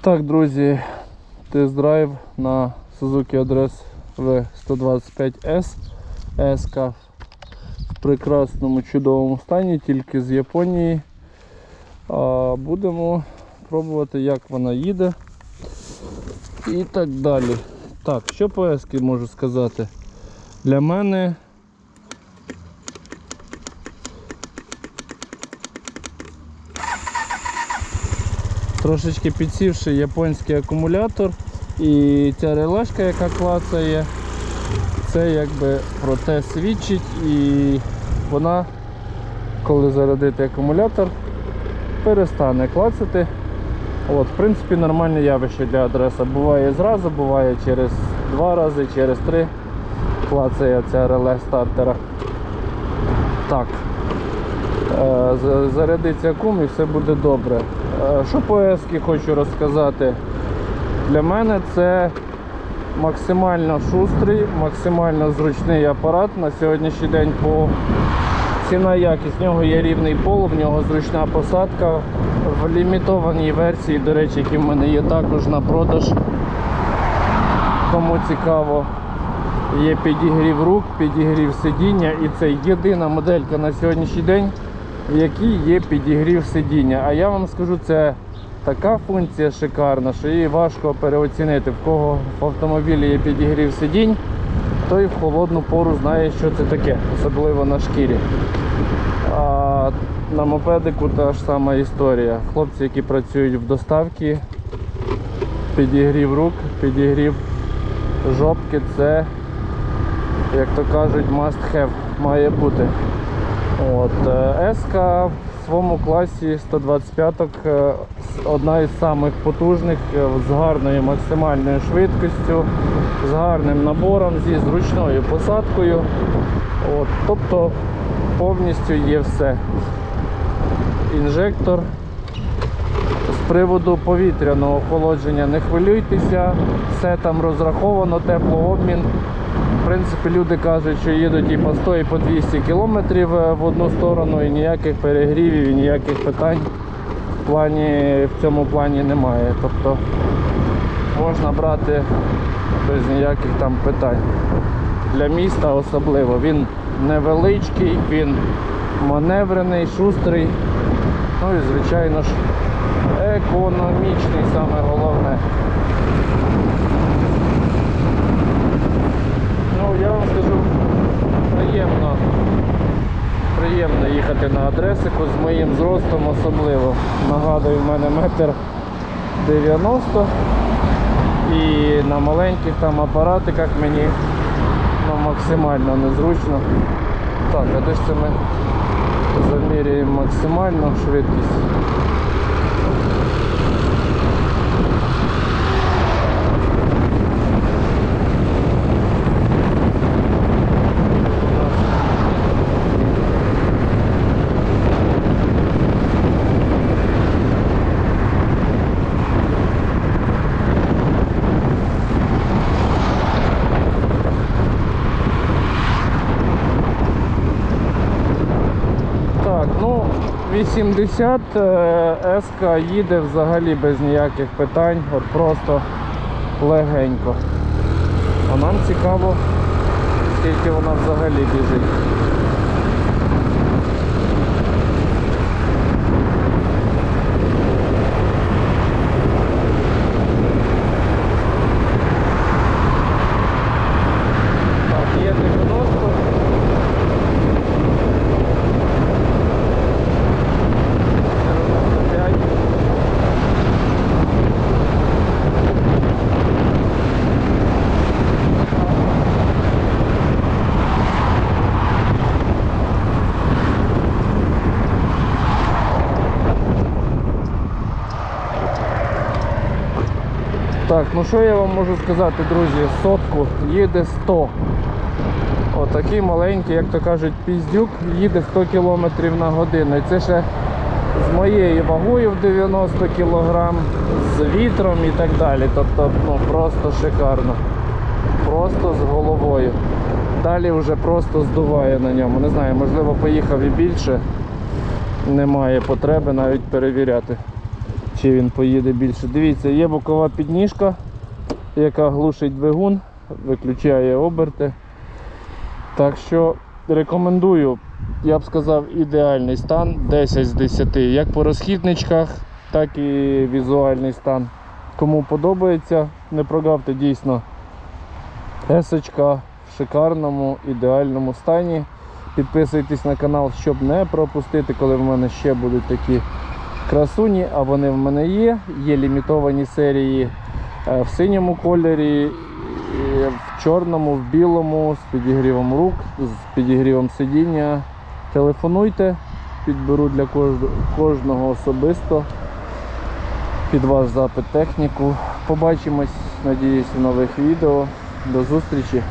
Так, друзі, тест-драйв на Suzuki Address V125S S в прекрасному чудовому стані, тільки з Японії. А будемо пробувати, як вона їде і так далі. Так, що по S можу сказати? Для мене трошечки підсівши японський акумулятор і ця релашка, яка клацає, це якби про те свідчить і вона, коли зарядити акумулятор, перестане клацати. От, В принципі, нормальне явище для адреса. Буває зразу, буває через два рази, через три клацає ця реле стартера. Так. Е, Зарядиться акум і все буде добре. Е, Що по ески хочу розказати. Для мене це максимально шустрий, максимально зручний апарат на сьогоднішній день по ціна якість. В нього є рівний пол, в нього зручна посадка. В лімітованій версії, до речі, які в мене є також на продаж. Кому цікаво, є підігрів рук, підігрів сидіння і це єдина моделька на сьогоднішній день, в якій є підігрів сидіння. А я вам скажу, це така функція шикарна, що її важко переоцінити. В кого в автомобілі є підігрів сидінь, той в холодну пору знає, що це таке, особливо на шкірі. А на мопедику та ж сама історія. Хлопці, які працюють в доставці, підігрів рук, підігрів жопки, це, як то кажуть, must have, має бути. От, е, Еска в своєму класі 125-ок одна із самих потужних е, з гарною максимальною швидкістю, з гарним набором, зі зручною посадкою. От, тобто повністю є все. Інжектор. Приводу повітряного охолодження не хвилюйтеся, все там розраховано, теплообмін. В принципі, люди кажуть, що їдуть і по 100, і по 200 кілометрів е, в одну сторону, і ніяких перегрівів, і ніяких питань в, плані, в цьому плані немає. Тобто можна брати без ніяких там питань. Для міста особливо. Він невеличкий, він маневрений, шустрий. Ну і звичайно ж економічний саме головне. Ну, я вам скажу, приємно, приємно їхати на адресику з моїм зростом особливо. Нагадую, в мене метр 90 і на маленьких там апаратиках мені ну, максимально незручно. Так, а де ж це ми заміряємо максимальну швидкість? Так, ну 80 е, СК їде взагалі без ніяких питань, от просто легенько. А нам цікаво, скільки вона взагалі біжить. Так, є 90. 95. Так, ну що я вам можу сказати, друзі, сотку їде 100. Отакий маленький, як то кажуть, піздюк їде 100 км на годину. І це ще з моєю вагою в 90 кг, з вітром і так далі. Тобто ну, просто шикарно. Просто з головою. Далі вже просто здуває на ньому. Не знаю, можливо поїхав і більше. Немає потреби навіть перевіряти. Чи він поїде більше. Дивіться, є бокова підніжка, яка глушить двигун, виключає оберти. Так що рекомендую, я б сказав, ідеальний стан 10 з 10. Як по розхідничках, так і візуальний стан. Кому подобається, не прогавте дійсно. Есочка в шикарному, ідеальному стані. Підписуйтесь на канал, щоб не пропустити, коли в мене ще будуть такі красуні, а вони в мене є. Є лімітовані серії е, в синьому кольорі, в чорному, в білому, з підігрівом рук, з підігрівом сидіння. Телефонуйте, підберу для кожного особисто під ваш запит техніку. Побачимось, надіюсь, в нових відео. До зустрічі!